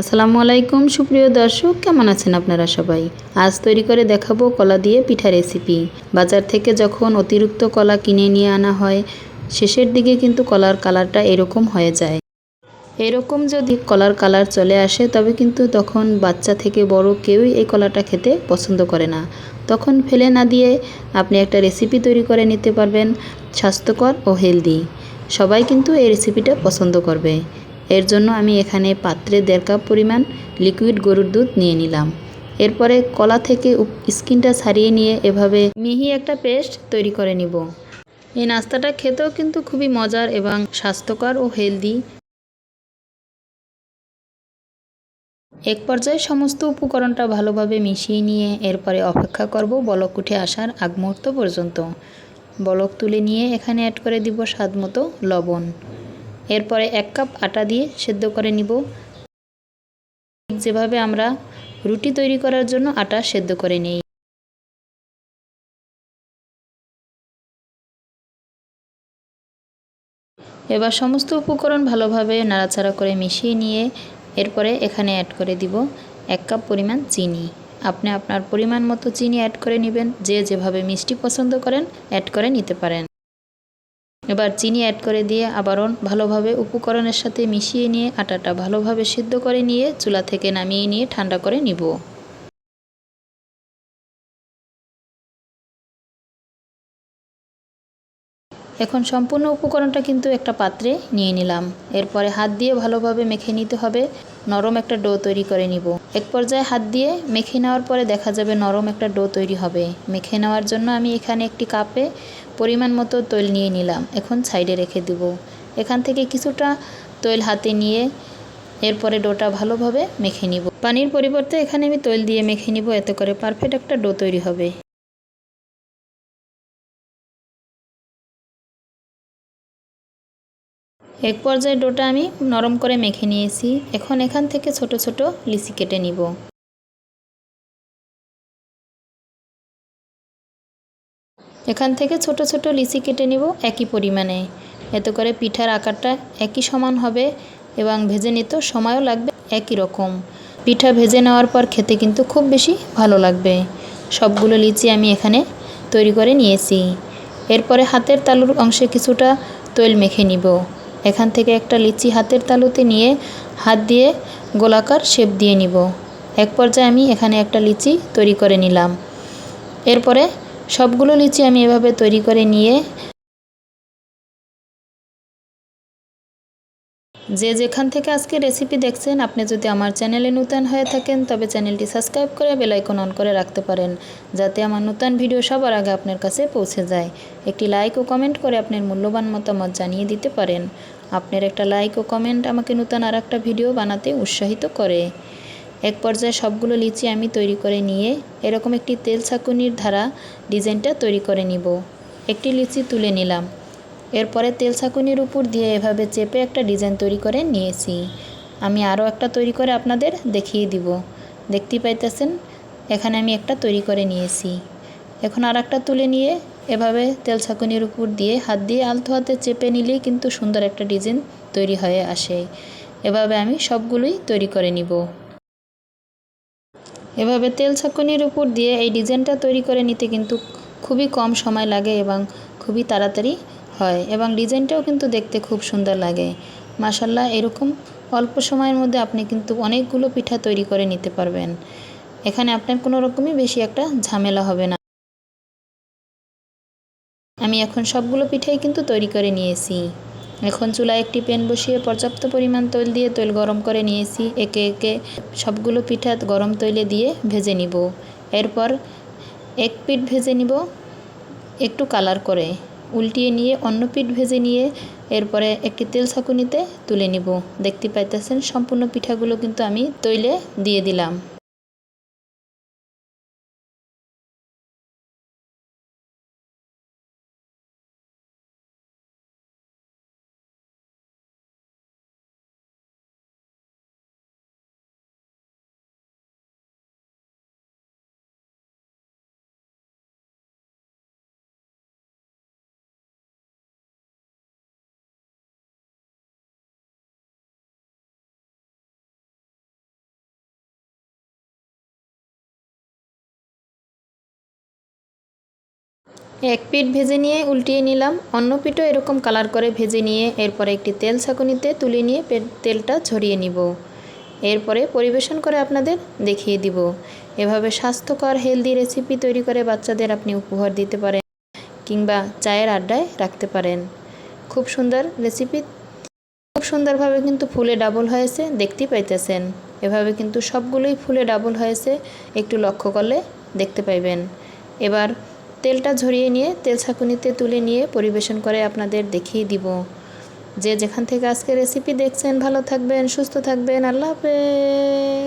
আসসালামু আলাইকুম, সুপ্রিয় দর্শক, কেমন আছেন আপনারা সবাই? আজ তৈরি করে দেখাবো কলা দিয়ে পিঠা রেসিপি বাজার থেকে যখন অতিরিক্ত কলা কিনে নিয়ে আনা হয়, শেষের দিকে কিন্তু কলার কালারটা এরকম হয়ে যায়। এরকম যদি কলার কালার চলে আসে, তবে কিন্তু তখন বাচ্চা থেকে বড় কেউই এই কলাটা খেতে পছন্দ করে না। তখন ফেলে না দিয়ে আপনি একটা রেসিপি তৈরি করে নিতে পারবেন, স্বাস্থ্যকর ও হেলদি সবাই কিন্তু এই রেসিপিটা পছন্দ করবে। এর জন্য আমি এখানে পাত্রে দেড় কাপ পরিমাণ লিকুইড গরুর দুধ নিয়ে নিলাম। এরপরে কলা থেকে স্কিনটা ছাড়িয়ে নিয়ে এভাবে মিহি একটা পেস্ট তৈরি করে নিব। এই নাস্তাটা খেতেও কিন্তু খুবই মজার এবং স্বাস্থ্যকর ও হেলদি। এক পর্যায়ে সমস্ত উপকরণটা ভালোভাবে মিশিয়ে নিয়ে এরপরে অপেক্ষা করব বলক উঠে আসার আগ মুহূর্ত পর্যন্ত। বলক তুলে নিয়ে এখানে অ্যাড করে দিব স্বাদ মতো লবণ। এরপরে এক কাপ আটা দিয়ে সেদ্ধ করে নিব। যেভাবে আমরা রুটি তৈরি করার জন্য আটা সেদ্ধ করে নিই। এবার সমস্ত উপকরণ ভালোভাবে নাড়াচাড়া করে মিশিয়ে নিয়ে এরপরে এখানে অ্যাড করে দিব এক কাপ পরিমাণ চিনি। আপনি আপনার পরিমাণ মতো চিনি অ্যাড করে নেবেন। যে যেভাবে মিষ্টি পছন্দ করেন অ্যাড করে নিতে পারেন। এবার চিনি অ্যাড করে দিয়ে আবারও ভালোভাবে উপকরণের সাথে মিশিয়ে নিয়ে আটাটা ভালোভাবে সিদ্ধ করে নিয়ে চুলা থেকে নামিয়ে নিয়ে ঠান্ডা করে নিব। এখন সম্পূর্ণ উপকরণটা কিন্তু একটা পাত্রে নিয়ে নিলাম। এরপরে হাত দিয়ে ভালোভাবে মেখে নিতে হবে। নরম একটা ডো তৈরি করে নিব। এক পর্যায়ে হাত দিয়ে মেখে নেওয়ার পরে দেখা যাবে নরম একটা ডো তৈরি হবে। মেখে নেওয়ার জন্য আমি এখানে একটি কাপে পরিমাণ মতো তৈল নিয়ে নিলাম। এখন সাইডে রেখে দেব। এখান থেকে কিছুটা তৈল হাতে নিয়ে এরপরে ডোটা ভালোভাবে মেখে নিব। পানির পরিবর্তে এখানে আমি তৈল দিয়ে মেখে নিব। এতে করে পারফেক্ট একটা ডো তৈরি হবে। এক পর্যায়ে ডোটা আমি নরম করে মেখে নিয়েছি। এখন এখান থেকে ছোট ছোট লিচি কেটে নিব। এখান থেকে ছোট ছোট লিচি কেটে নিব একই পরিমাণে। এতে করে পিঠার আকারটা একই সমান হবে এবং ভেজে নিতে সময়ও লাগবে একই রকম। পিঠা ভেজে নেওয়ার পর খেতে কিন্তু খুব বেশি ভালো লাগবে। সবগুলো লিচি আমি এখানে তৈরি করে নিয়েছি। এরপরে হাতের তালুর অংশে কিছুটা তৈল মেখে নিব। এখান থেকে একটা লিচি হাতের তালুতে নিয়ে হাত দিয়ে গোলাকার শেপ দিয়ে নিব। এক পর্যায়ে আমি এখানে একটা লিচি তৈরি করে নিলাম। এরপরে সবগুলো লিচি আমি এভাবে তৈরি করে নিয়ে যে যেখান থেকে আজকে রেসিপি দেখছেন, আপনি যদি আমার চ্যানেলে নূতন হয়ে থাকেন, তবে চ্যানেলটি সাবস্ক্রাইব করে বেলাইকন অন করে রাখতে পারেন, যাতে আমার নূতন ভিডিও সবার আগে আপনার কাছে পৌঁছে যায়। একটি লাইক ও কমেন্ট করে আপনার মূল্যবান মতামত জানিয়ে দিতে পারেন। আপনার একটা লাইক ও কমেন্ট আমাকে নূতন আর একটা ভিডিও বানাতে উৎসাহিত করে। এক পর্যায়ে সবগুলো লিচি আমি তৈরি করে নিয়ে, এরকম একটি তেল ছাকুনির ধারা ডিজাইনটা তৈরি করে নিব। একটি লিচি তুলে নিলাম। এরপরে তেল ছাকুনির উপর দিয়ে এভাবে চেপে একটা ডিজাইন তৈরি করে নিয়েছি। আমি আরও একটা তৈরি করে আপনাদের দেখিয়ে দিব। দেখতেই পাইতেছেন, এখানে আমি একটা তৈরি করে নিয়েছি। এখন আর একটা তুলে নিয়ে এভাবে তেল ছাকুনির উপর দিয়ে হাত দিয়ে আলতো হাতে চেপে নিলেই কিন্তু সুন্দর একটা ডিজাইন তৈরি হয়ে আসে। এভাবে আমি সবগুলোই তৈরি করে নিব। এভাবে তেল ছাকুনির উপর দিয়ে এই ডিজাইনটা তৈরি করে নিতে কিন্তু খুবই কম সময় লাগে এবং খুবই তাড়াতাড়ি হয় এবং ডিজাইনটাও কিন্তু দেখতে খুব সুন্দর লাগে। মাসাল্লাহ এরকম অল্প সময়ের মধ্যে আপনি কিন্তু অনেকগুলো পিঠা তৈরি করে নিতে পারবেন। এখানে আপনার কোনো রকমই বেশি একটা ঝামেলা হবে না। আমি এখন সবগুলো পিঠাই কিন্তু তৈরি করে নিয়েছি। এখন চুলায় একটি প্যান বসিয়ে পর্যাপ্ত পরিমাণ তৈল দিয়ে তৈল গরম করে নিয়েছি। একে একে সবগুলো পিঠা গরম তৈলে দিয়ে ভেজে নিব। এরপর এক পিঠ ভেজে নিব একটু কালার করে। উল্টিয়ে নিয়ে, অন্য পিঠ ভেজে নিয়ে এরপরে একটি তেল ছাকুনিতে তুলে নিব। দেখতে পাইতেছেন, সম্পূর্ণ পিঠাগুলো কিন্তু আমি তৈলে দিয়ে দিলাম। এক পিঠ ভেজে নিয়ে উল্টিয়ে নিলাম। অন্য পিঠও এরকম কালার করে ভেজে নিয়ে এরপরে একটি তেল ছাঁকুনিতে তুলে নিয়ে তেলটা ঝরিয়ে নিব। এরপরে পরিবেশন করে আপনাদের দেখিয়ে দিব। এভাবে স্বাস্থ্যকর হেলদি রেসিপি তৈরি করে বাচ্চাদের আপনি উপহার দিতে পারেন কিংবা চায়ের আড্ডায় রাখতে পারেন। খুব সুন্দর রেসিপি খুব সুন্দরভাবে কিন্তু ফুলে ডাবল হয়েছে, দেখতেই পাইতেছেন। এভাবে কিন্তু সবগুলোই ফুলে ডাবল হয়েছে, একটু লক্ষ্য করলে দেখতে পাইবেন। এবার তেলটা ঝরিয়ে নিয়ে, তেল ছাঁকুনিতে তুলে নিয়ে পরিবেশন করে আপনাদের দেখিয়ে দিব। যে যেখান থেকে আজকে রেসিপি দেখছেন, ভালো থাকবেন, সুস্থ থাকবেন, আল্লাহ হাফেজ।